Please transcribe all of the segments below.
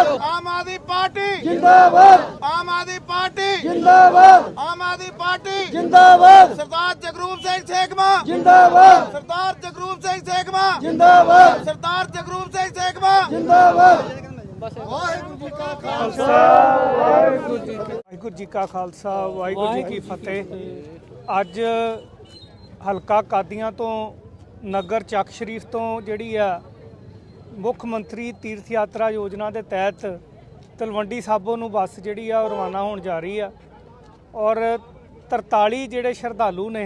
ਜਿੰਦਾਬਾਦ। ਆਮ ਆਦਮੀ ਪਾਰਟੀ। ਜਿੰਦਾਬਾਦ। ਆਮ ਆਦਮੀ ਪਾਰਟੀ। ਜਿੰਦਾਬਾਦ। ਆਮ ਆਦਮੀ ਪਾਰਟੀ। ਜਿੰਦਾਬਾਦ। ਸਰਦਾਰ ਜਗਰੂਪ ਸਿੰਘ ਸੇਖਵਾ ਜਿੰਦਾਬਾਦ। ਸਰਦਾਰ ਜਗਰੂਪ ਸਿੰਘ ਸੇਖਵਾ ਜਿੰਦਾਬਾਦ। ਸਰਦਾਰ ਜਗਰੂਪ ਸਿੰਘ ਸੇਖਵਾ ਜਿੰਦਾਬਾਦ। ਵਾਹਿਗੁਰੂ ਜੀ ਕਾ ਵਾਹਿਗੁਰੂ ਜੀ ਕਾ ਖਾਲਸਾ ਵਾਹਿਗੁਰੂ ਜੀ ਕੀ ਫਤਿਹ। ਅੱਜ ਹਲਕਾ ਕਾਦੀਆਂ ਤੋਂ ਨਗਰ ਚੱਕ ਸ਼ਰੀਫ ਤੋਂ ਜਿਹੜੀ ਆ ਮੁੱਖ ਮੰਤਰੀ ਤੀਰਥ ਯਾਤਰਾ ਯੋਜਨਾ ਦੇ ਤਹਿਤ ਤਲਵੰਡੀ ਸਾਬੋ ਨੂੰ ਬੱਸ ਜਿਹੜੀ ਆ ਉਹ ਰਵਾਨਾ ਹੋਣ ਜਾ ਰਹੀ ਆ। ਔਰ 43 ਜਿਹੜੇ ਸ਼ਰਧਾਲੂ ਨੇ,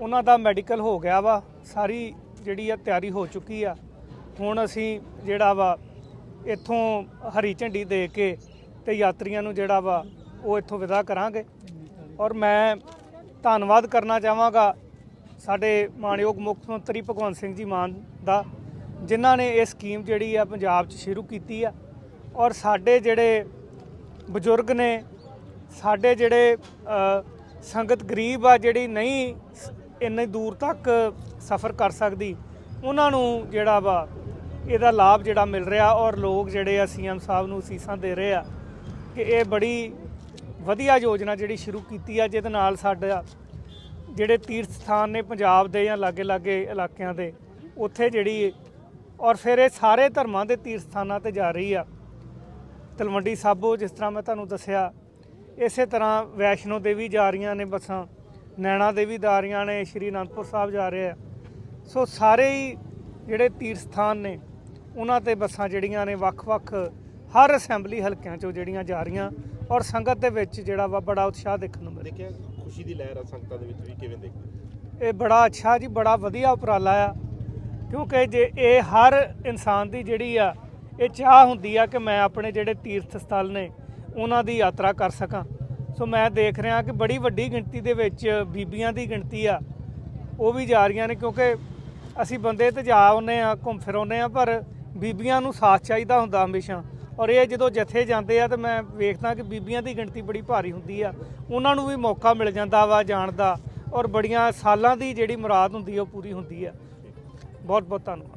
ਉਹਨਾਂ ਦਾ ਮੈਡੀਕਲ ਹੋ ਗਿਆ ਵਾ, ਸਾਰੀ ਜਿਹੜੀ ਆ ਤਿਆਰੀ ਹੋ ਚੁੱਕੀ ਆ। ਹੁਣ ਅਸੀਂ ਜਿਹੜਾ ਵਾ, ਇੱਥੋਂ ਹਰੀ ਝੰਡੀ ਦੇ ਕੇ ਤੇ ਯਾਤਰੀਆਂ ਨੂੰ ਜਿਹੜਾ ਵਾ, ਉਹ ਇੱਥੋਂ ਵਿਦਾ ਕਰਾਂਗੇ। ਔਰ ਮੈਂ ਧੰਨਵਾਦ ਕਰਨਾ ਚਾਹਾਂਗਾ ਸਾਡੇ ਮਾਨਯੋਗ ਮੁੱਖ ਮੰਤਰੀ ਭਗਵੰਤ ਸਿੰਘ ਜੀ ਮਾਨ ਦਾ। ਜਿਨ੍ਹਾਂ ਨੇ ਇਹ ਸਕੀਮ ਜਿਹੜੀ ਆ ਪੰਜਾਬ 'ਚ ਸ਼ੁਰੂ ਕੀਤੀ ਆ। ਔਰ ਸਾਡੇ ਜਿਹੜੇ ਬਜ਼ੁਰਗ ਨੇ, ਸਾਡੇ ਜਿਹੜੇ ਸੰਗਤ ਗਰੀਬ ਆ ਜਿਹੜੀ ਨਹੀਂ ਸ- ਇੰਨੇ ਦੂਰ ਤੱਕ ਸਫ਼ਰ ਕਰ ਸਕਦੀ, ਉਹਨਾਂ ਨੂੰ ਜਿਹੜਾ ਵਾ ਇਹਦਾ ਲਾਭ ਜਿਹੜਾ ਮਿਲ ਰਿਹਾ। ਔਰ ਲੋਕ ਜਿਹੜੇ ਆ ਸੀਐਮ ਸਾਹਿਬ ਨੂੰ ਸੀਸਾਂ ਦੇ ਰਹੇ ਆ ਕਿ ਇਹ ਬੜੀ ਵਧੀਆ ਯੋਜਨਾ ਜਿਹੜੀ ਸ਼ੁਰੂ ਕੀਤੀ ਆ, ਜਿਹਦੇ ਨਾਲ ਸਾਡਾ ਜਿਹੜੇ ਤੀਰਥ ਸਥਾਨ ਨੇ ਪੰਜਾਬ ਦੇ ਜਾਂ ਲਾਗੇ-ਲਾਗੇ ਇਲਾਕਿਆਂ ਦੇ, ਉੱਥੇ ਜਿਹੜੀ ਔਰ ਫਿਰ ਇਹ ਸਾਰੇ ਧਰਮਾਂ ਦੇ ਤੀਰਥ ਸਥਾਨਾਂ ਤੇ ਜਾ ਰਹੀ ਆ। ਤਲਵੰਡੀ ਸਾਬੋ ਜਿਸ ਤਰ੍ਹਾਂ ਮੈਂ ਤੁਹਾਨੂੰ ਦੱਸਿਆ ਇਸੇ ਤਰ੍ਹਾਂ ਵੈਸ਼ਨੋ ਦੇਵੀ ਜਾ ਰਹੀਆਂ ਨੇ ਬੱਸਾਂ ਨੈਣਾ ਦੇਵੀ ਜਾ ਰਹੀਆਂ ਨੇ ਸ਼੍ਰੀ ਅਨੰਦਪੁਰ ਸਾਹਿਬ ਜਾ ਰਹੇ ਆ। ਸੋ ਸਾਰੇ ਹੀ ਜਿਹੜੇ ਤੀਰਥ ਸਥਾਨ ਨੇ ਉਹਨਾਂ ਤੇ ਬੱਸਾਂ ਜਿਹੜੀਆਂ ਨੇ ਵੱਖ-ਵੱਖ ਹਰ ਅਸੈਂਬਲੀ ਹਲਕਿਆਂ ਚੋਂ ਜਿਹੜੀਆਂ ਜਾ ਰਹੀਆਂ ਔਰ ਸੰਗਤ ਦੇ ਵਿੱਚ ਜਿਹੜਾ ਵਾ ਬੜਾ ਉਤਸ਼ਾਹ ਦੇਖਣ ਨੂੰ ਮਿਲਿਆ ਦੇਖਿਆ ਖੁਸ਼ੀ ਦੀ ਲਹਿਰ ਆ ਸੰਗਤਾਂ ਦੇ ਵਿੱਚ ਵੀ ਕਿਵੇਂ ਦੇਖਦੇ? ਇਹ ਬੜਾ ਅੱਛਾ ਜੀ ਬੜਾ ਵਧੀਆ ਉਪਰਾਲਾ ਆ। ਕਿਉਂਕਿ ਜੇ ਇਹ ਹਰ ਇਨਸਾਨ ਦੀ ਜਿਹੜੀ ਆ, ਇਹ ਚਾਹ ਹੁੰਦੀ ਆ ਕਿ ਮੈਂ ਆਪਣੇ ਜਿਹੜੇ ਤੀਰਥ ਸਥਲ ਨੇ, ਉਹਨਾਂ ਦੀ ਯਾਤਰਾ ਕਰ ਸਕਾਂ। ਸੋ ਮੈਂ ਦੇਖ ਰਿਹਾ ਕਿ ਬੜੀ ਵੱਡੀ ਗਿਣਤੀ ਦੇ ਵਿੱਚ ਬੀਬੀਆਂ ਦੀ ਗਿਣਤੀ ਆ, ਉਹ ਵੀ ਜਾ ਰਹੀਆਂ ਨੇ ਕਿਉਂਕਿ ਅਸੀਂ ਬੰਦੇ ਤੇ ਜਾ ਆਉਂਦੇ ਆ, ਘੁੰਮ ਫਿਰ ਆਉਂਦੇ ਆ, ਪਰ ਬੀਬੀਆਂ ਨੂੰ ਸਾਥ ਚਾਹੀਦਾ ਹੁੰਦਾ ਹਮੇਸ਼ਾ। ਔਰ ਇਹ ਜਦੋਂ ਜਥੇ ਜਾਂਦੇ ਆ ਤੇ ਮੈਂ ਵੇਖਦਾ ਕਿ ਬੀਬੀਆਂ ਦੀ ਗਿਣਤੀ ਬੜੀ ਭਾਰੀ ਹੁੰਦੀ ਆ। ਉਹਨਾਂ ਨੂੰ ਵੀ ਮੌਕਾ ਮਿਲ ਜਾਂਦਾ ਵਾ ਜਾਣ ਦਾ, ਔਰ ਬੜੀਆਂ ਸਾਲਾਂ ਦੀ ਜਿਹੜੀ ਮੁਰਾਦ ਹੁੰਦੀ ਆ, ਉਹ ਪੂਰੀ ਹੁੰਦੀ ਆ। ਬਹੁਤ ਬਹੁਤ ਧੰਨਵਾਦ।